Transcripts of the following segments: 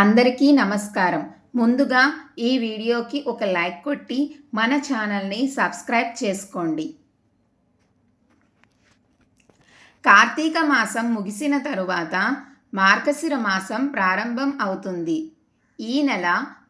అందరికీ నమస్కారం. ముందుగా ఈ వీడియోకి ఒక లైక్ కొట్టి మన ఛానల్ని సబ్స్క్రైబ్ చేసుకోండి. కార్తీక మాసం ముగిసిన తరువాత మార్గశిర మాసం ప్రారంభం అవుతుంది. ఈ నెల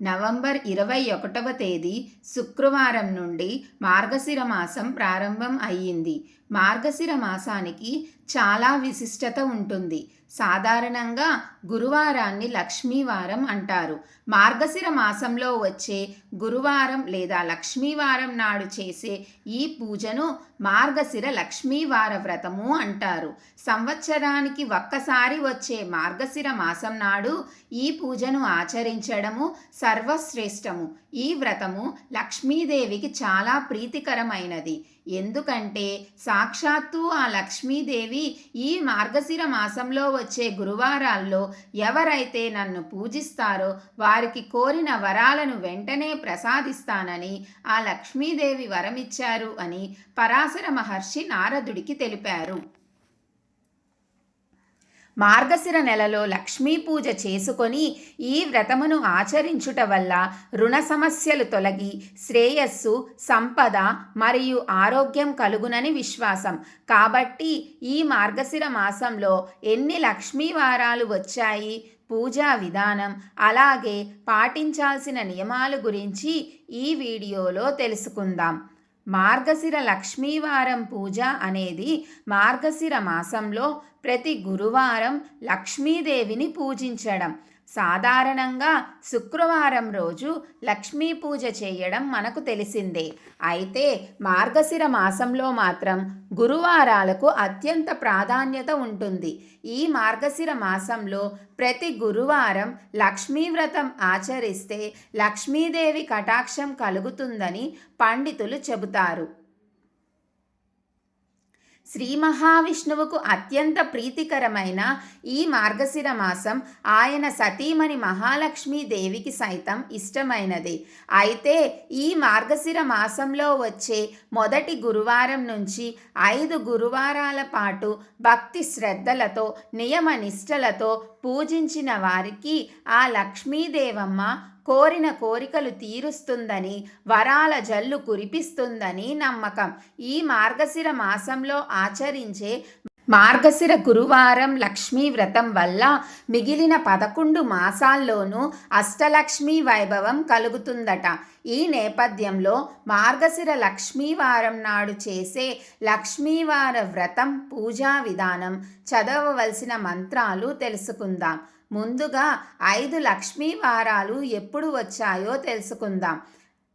నవంబర్ ఇరవై ఒకటవ తేదీ శుక్రవారం నుండి మార్గశిర మాసం ప్రారంభం అయ్యింది. మార్గశిర మాసానికి చాలా విశిష్టత ఉంటుంది. సాధారణంగా గురువారాన్ని లక్ష్మీవారం అంటారు. మార్గశిర మాసంలో వచ్చే గురువారం లేదా లక్ష్మీవారం నాడు చేసే ఈ పూజను మార్గశిర లక్ష్మీవార వ్రతము అంటారు. సంవత్సరానికి ఒక్కసారి వచ్చే మార్గశిర మాసం నాడు ఈ పూజను ఆచరించడము సర్వశ్రేష్టము. ఈ వ్రతము లక్ష్మీదేవికి చాలా ప్రీతికరమైనది. ఎందుకంటే సాక్షాత్తు ఆ లక్ష్మీదేవి ఈ మార్గశిర మాసంలో వచ్చే గురువారాల్లో ఎవరైతే నన్ను పూజిస్తారో వారికి కోరిన వరాలను వెంటనే ప్రసాదిస్తానని ఆ లక్ష్మీదేవి వరమిచ్చారు అని పరాశర మహర్షి నారదుడికి తెలిపారు. మార్గశిర నెలలో లక్ష్మీ పూజ చేసుకొని ఈ వ్రతమును ఆచరించుట వల్ల రుణ సమస్యలు తొలగి శ్రేయస్సు సంపద మరియు ఆరోగ్యం కలుగునని విశ్వాసం. కాబట్టి ఈ మార్గశిర మాసంలో ఎన్ని లక్ష్మీ వారాలు వచ్చాయి? పూజా విధానం అలాగే పాటించాల్సిన నియమాల గురించి ఈ వీడియోలో తెలుసుకుందాం. మార్గశిర లక్ష్మీవారం పూజ అనేది మార్గశిర మాసంలో ప్రతి గురువారం లక్ష్మీదేవిని పూజించడం. సాధారణంగా శుక్రవారం రోజు లక్ష్మీ పూజ చేయడం మనకు తెలిసిందే. అయితే మార్గశిర మాసంలో మాత్రం గురువారాలకు అత్యంత ప్రాధాన్యత ఉంటుంది. ఈ మార్గశిర మాసంలో ప్రతి గురువారం లక్ష్మీ వ్రతం ఆచరిస్తే లక్ష్మీదేవి కటాక్షం కలుగుతుందని పండితులు చెబుతారు. శ్రీ మహావిష్ణువుకు అత్యంత ప్రీతికరమైన ఈ మార్గశిర మాసం ఆయన సతీమణి మహాలక్ష్మీ దేవికి సైతం ఇష్టమైనది. అయితే ఈ మార్గశిర మాసంలో వచ్చే మొదటి గురువారం నుంచి ఐదు గురువారాల పాటు భక్తి శ్రద్ధలతో నియమ నిష్టలతో పూజించిన వారికి ఆ లక్ష్మీదేవమ్మ కోరిన కోరికలు తీరుస్తుందని వరాల జల్లు కురిపిస్తుందని నమ్మకం. ఈ మార్గశిర మాసంలో ఆచరించే మార్గశిర గురువారం లక్ష్మీ వ్రతం వల్ల మిగిలిన పదకొండు మాసాల్లోనూ అష్టలక్ష్మీ వైభవం కలుగుతుందట. ఈ నేపథ్యంలో మార్గశిర లక్ష్మీవారం నాడు చేసే లక్ష్మీవార వ్రతం పూజా విధానం చదవవలసిన మంత్రాలు తెలుసుకుందాం. ముందుగా ఐదు లక్ష్మీవారాలు ఎప్పుడు వచ్చాయో తెలుసుకుందాం.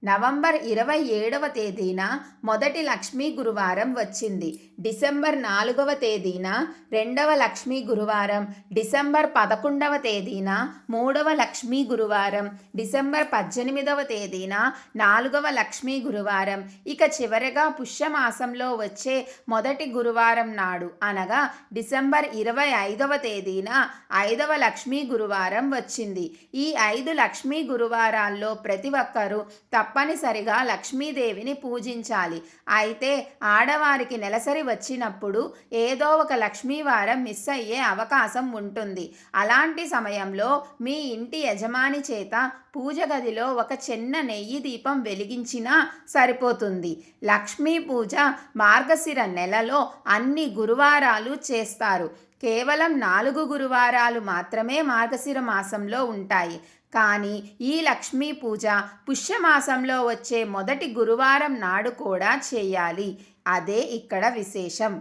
నవంబర్ ఇరవై ఏడవ తేదీన మొదటి లక్ష్మీ గురువారం వచ్చింది. డిసెంబర్ నాలుగవ తేదీన రెండవ లక్ష్మీ గురువారం. డిసెంబర్ పదకొండవ తేదీన మూడవ లక్ష్మీ గురువారం. డిసెంబర్ పద్దెనిమిదవ తేదీన నాలుగవ లక్ష్మీ గురువారం. ఇక చివరగా పుష్యమాసంలో వచ్చే మొదటి గురువారం నాడు అనగా డిసెంబర్ ఇరవై ఐదవ తేదీన ఐదవ లక్ష్మీ గురువారం వచ్చింది. ఈ ఐదు లక్ష్మీ గురువారాల్లో ప్రతి ఒక్కరూ తప్పనిసరిగా లక్ష్మీదేవిని పూజించాలి. అయితే ఆడవారికి నెలసరి వచ్చినప్పుడు ఏదో ఒక లక్ష్మీవారం మిస్ అయ్యే అవకాశం ఉంటుంది. అలాంటి సమయంలో మీ ఇంటి యజమాని చేత పూజ గదిలో ఒక చిన్న నెయ్యి దీపం వెలిగించినా సరిపోతుంది. లక్ష్మీ పూజ మార్గశిర నెలలో అన్ని గురువారాలు చేస్తారు. కేవలం నాలుగు గురువారాలు మాత్రమే మార్గశిర మాసంలో ఉంటాయి. కానీ ఈ లక్ష్మీ పూజ పుష్యమాసంలో వచ్చే మొదటి గురువారం నాడు కూడా చేయాలి. అదే ఇక్కడ విశేషం.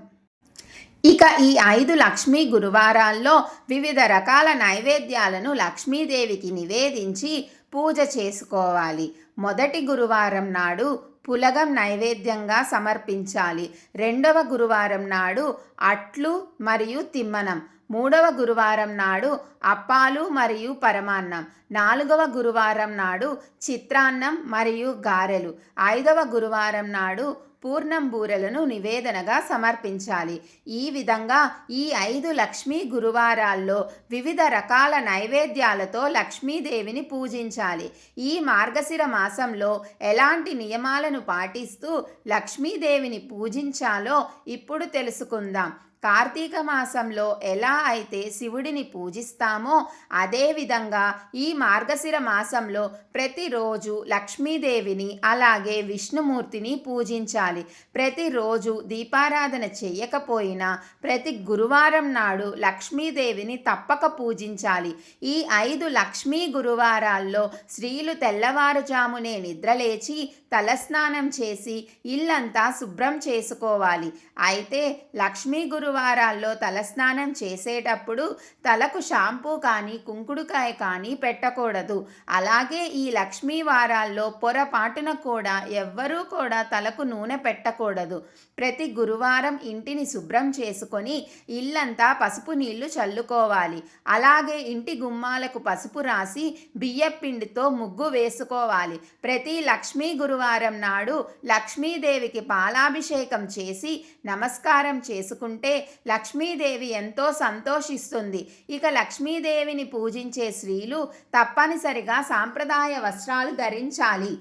ఇక ఈ ఐదు లక్ష్మీ గురువారాల్లో వివిధ రకాల నైవేద్యాలను లక్ష్మీదేవికి నివేదించి పూజ చేసుకోవాలి. మొదటి గురువారం నాడు పులగం నైవేద్యంగా సమర్పించాలి. రెండవ గురువారం నాడు అట్లు మరియు తిమ్మనం. మూడవ గురువారం నాడు అప్పాలు మరియు పరమాన్నం. నాలుగవ గురువారం నాడు చిత్రాన్నం మరియు గారెలు. ఐదవ గురువారం నాడు పూర్ణం బూరెలను నివేదనగా సమర్పించాలి. ఈ విధంగా ఈ ఐదు లక్ష్మీ గురువారాల్లో వివిధ రకాల నైవేద్యాలతో లక్ష్మీదేవిని పూజించాలి. ఈ మార్గశిర మాసంలో ఎలాంటి నియమాలను పాటిస్తూ లక్ష్మీదేవిని పూజించాలో ఇప్పుడు తెలుసుకుందాం. కార్తీక మాసంలో ఎలా అయితే శివుడిని పూజిస్తామో అదేవిధంగా ఈ మార్గశిర మాసంలో ప్రతిరోజు లక్ష్మీదేవిని అలాగే విష్ణుమూర్తిని పూజించాలి. ప్రతిరోజు దీపారాధన చేయకపోయినా ప్రతి గురువారం నాడు లక్ష్మీదేవిని తప్పక పూజించాలి. ఈ ఐదు లక్ష్మీ గురువారాల్లో స్త్రీలు తెల్లవారుజామునే నిద్రలేచి తలస్నానం చేసి ఇల్లంతా శుభ్రం చేసుకోవాలి. అయితే లక్ష్మీ గురు గురువారాల్లో తలస్నానం చేసేటప్పుడు తలకు షాంపూ కానీ కుంకుడుకాయ కానీ పెట్టకూడదు. అలాగే ఈ లక్ష్మీ వారాల్లో పొరపాటున కూడా ఎవ్వరూ కూడా తలకు నూనె పెట్టకూడదు. ప్రతి గురువారం ఇంటిని శుభ్రం చేసుకొని ఇల్లంతా పసుపు నీళ్ళు చల్లుకోవాలి. అలాగే ఇంటి గుమ్మాలకు పసుపు రాసి బియ్యపిండితో ముగ్గు వేసుకోవాలి. ప్రతి లక్ష్మీ గురువారం నాడు లక్ష్మీదేవికి పాలాభిషేకం చేసి నమస్కారం చేసుకుంటే లక్ష్మీదేవి ఎంతో సంతోషిస్తుంది. ఇక లక్ష్మీదేవిని పూజించే స్త్రీలు తప్పనిసరిగా సాంప్రదాయ వస్త్రాలు ధరించాలి.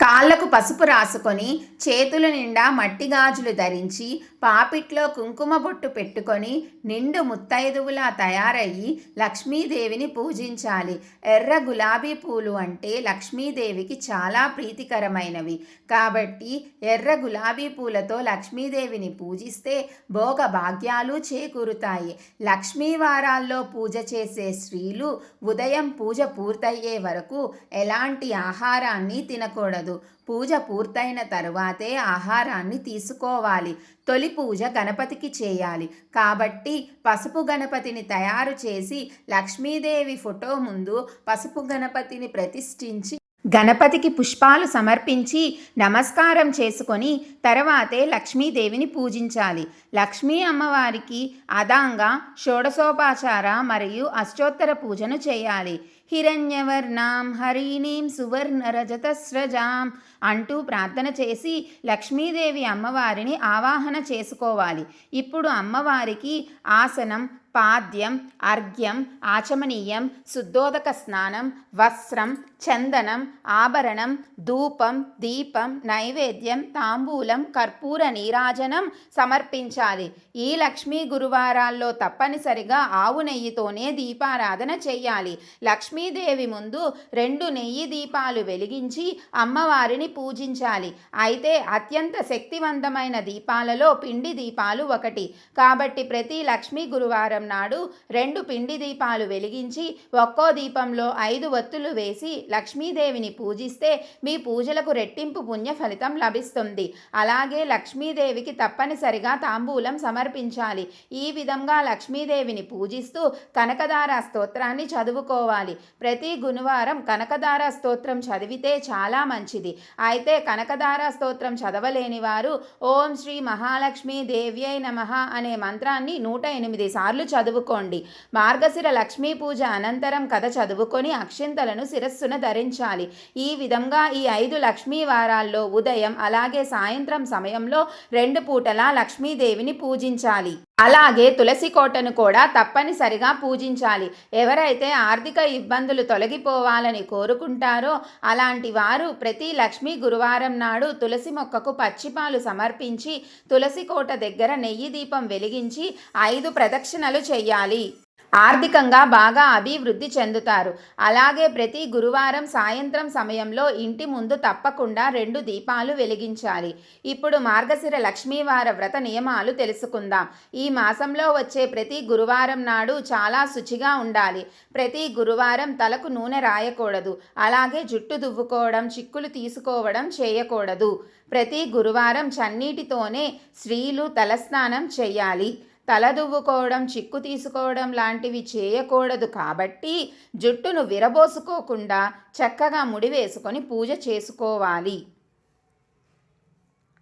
కాళ్ళకు పసుపు రాసుకొని చేతుల నిండా మట్టి గాజులు ధరించి పాపిట్లో కుంకుమ బొట్టు పెట్టుకొని నిండు ముత్తైదువులా తయారయ్యి లక్ష్మీదేవిని పూజించాలి. ఎర్ర గులాబీ పూలు అంటే లక్ష్మీదేవికి చాలా ప్రీతికరమైనవి. కాబట్టి ఎర్ర గులాబీ పూలతో లక్ష్మీదేవిని పూజిస్తే భోగ భాగ్యాలు చేకూరుతాయి. లక్ష్మీ వారాల్లో పూజ చేసే స్త్రీలు ఉదయం పూజ పూర్తయ్యే వరకు ఎలాంటి ఆహారాన్ని తినకూడదు. పూజ పూర్తయిన తరువాతే ఆహారాన్ని తీసుకోవాలి. తొలి పూజ గణపతికి చేయాలి. కాబట్టి పసుపు గణపతిని తయారు చేసి లక్ష్మీదేవి ఫోటో ముందు పసుపు గణపతిని ప్రతిష్ఠించి గణపతికి పుష్పాలు సమర్పించి నమస్కారం చేసుకొని తర్వాతే లక్ష్మీదేవిని పూజించాలి. లక్ష్మీ అమ్మవారికి అదాంగా షోడశోపాచార మరియు అష్టోత్తర పూజను చేయాలి. హిరణ్యవర్ణాం హరిణీం సువర్ణ రజతస్రజాం అంటూ ప్రార్థన చేసి లక్ష్మీదేవి అమ్మవారిని ఆవాహన చేసుకోవాలి. ఇప్పుడు అమ్మవారికి ఆసనం పాద్యం అర్ఘ్యం ఆచమనీయం శుద్ధోదక స్నానం వస్త్రం చందనం ఆభరణం ధూపం దీపం నైవేద్యం తాంబూలం కర్పూర నీరాజనం సమర్పించాలి. ఈ లక్ష్మీ గురువారాల్లో తప్పనిసరిగా ఆవు నెయ్యితోనే దీపారాధన చేయాలి లక్ష్మీదేవి ముందు రెండు నెయ్యి దీపాలు వెలిగించి అమ్మవారిని పూజించాలి. అయితే అత్యంత శక్తివంతమైన దీపాలలో పిండి దీపాలు ఒకటి. కాబట్టి ప్రతి లక్ష్మీ గురువారం నాడు రెండు పిండి దీపాలు వెలిగించి ఒక్కో దీపంలో ఐదు ఒత్తులు వేసి లక్ష్మీదేవిని పూజిస్తే మీ పూజలకు రెట్టింపు పుణ్య ఫలితం లభిస్తుంది. అలాగే లక్ష్మీదేవికి తప్పనిసరిగా తాంబూలం సమర్పించాలి. ఈ విధంగా లక్ష్మీదేవిని పూజిస్తూ కనకదార స్తోత్రాన్ని చదువుకోవాలి. ప్రతి గురువారం కనకదార స్తోత్రం చదివితే చాలా మంచిది. అయితే కనకదార స్తోత్రం చదవలేని వారు ఓం శ్రీ మహాలక్ష్మి దేవ్యై నమః అనే మంత్రాన్ని నూట ఎనిమిది సార్లు చదువుకోండి. మార్గశిర లక్ష్మీ పూజ అనంతరం కథ చదువుకొని అక్షింతలను శిరస్సున ధరించాలి. ఈ విధంగా ఈ ఐదు లక్ష్మీ వారాల్లో ఉదయం అలాగే సాయంత్రం సమయంలో రెండు పూటలా లక్ష్మీదేవిని పూజించాలి. అలాగే తులసి కోటను కూడా తప్పనిసరిగా పూజించాలి. ఎవరైతే ఆర్థిక ఇబ్బందులు తొలగిపోవాలని కోరుకుంటారో అలాంటి వారు ప్రతి లక్ష్మీ గురువారం నాడు తులసి మొక్కకు పచ్చిపాలు సమర్పించి తులసి కోట దగ్గర నెయ్యి దీపం వెలిగించి ఐదు ప్రదక్షిణలు చేయాలి. ఆర్థికంగా బాగా అభివృద్ధి చెందుతారు. అలాగే ప్రతి గురువారం సాయంత్రం సమయంలో ఇంటి ముందు తప్పకుండా రెండు దీపాలు వెలిగించాలి. ఇప్పుడు మార్గశిర లక్ష్మీవార వ్రత నియమాలు తెలుసుకుందాం. ఈ మాసంలో వచ్చే ప్రతి గురువారం నాడు చాలా శుచిగా ఉండాలి. ప్రతి గురువారం తలకు నూనె రాయకూడదు. అలాగే జుట్టు దువ్వుకోవడం చిక్కులు తీసుకోవడం చేయకూడదు. ప్రతి గురువారం చన్నీటితోనే స్త్రీలు తలస్నానం చేయాలి. తల దువ్వుకోవడం చిక్కు తీసుకోవడం లాంటివి చేయకూడదు కాబట్టి జుట్టును విరబోసుకోకుండా చక్కగా ముడి వేసుకొని పూజ చేసుకోవాలి.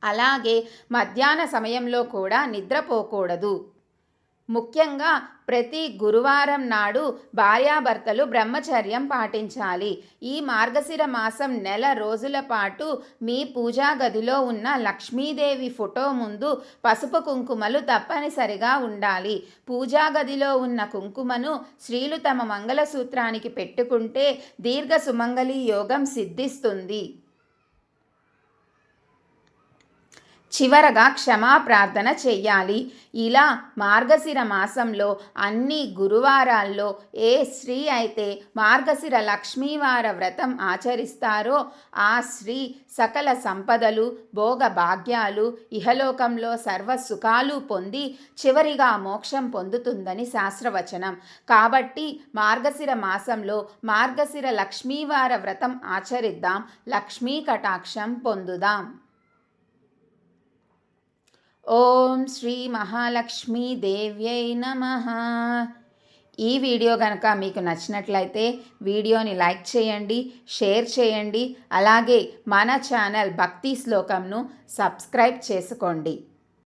అలాగే మధ్యాహ్న సమయంలో కూడా నిద్రపోకూడదు. ముఖ్యంగా ప్రతి గురువారం నాడు భార్యాభర్తలు బ్రహ్మచర్యం పాటించాలి. ఈ మార్గశిర మాసం నెల రోజుల పాటు మీ పూజా గదిలో ఉన్న లక్ష్మీదేవి ఫోటో ముందు పసుపు కుంకుమలు తప్పనిసరిగా ఉండాలి. పూజా గదిలో ఉన్న కుంకుమను స్త్రీలు తమ మంగళసూత్రానికి పెట్టుకుంటే దీర్ఘ సుమంగళి యోగం సిద్ధిస్తుంది. చివరగా క్షమాప్రార్థన చెయ్యాలి ఇలా మార్గశిర మాసంలో అన్ని గురువారాల్లో ఏ స్త్రీ అయితే మార్గశిర లక్ష్మీవార వ్రతం ఆచరిస్తారో ఆ స్త్రీ సకల సంపదలు భోగ భాగ్యాలు ఇహలోకంలో సర్వ సుఖాలు పొంది చివరిగా మోక్షం పొందుతుందని శాస్త్రవచనం. కాబట్టి మార్గశిర మాసంలో మార్గశిర లక్ష్మీవార వ్రతం ఆచరిద్దాం లక్ష్మీ కటాక్షం పొందుదాం. ఓం శ్రీ మహాలక్ష్మీ దేవ్యై నమ. ఈ వీడియో కనుక మీకు నచ్చినట్లయితే వీడియోని లైక్ చేయండి షేర్ చేయండి అలాగే మన ఛానల్ భక్తి శ్లోకంను సబ్స్క్రైబ్ చేసుకోండి.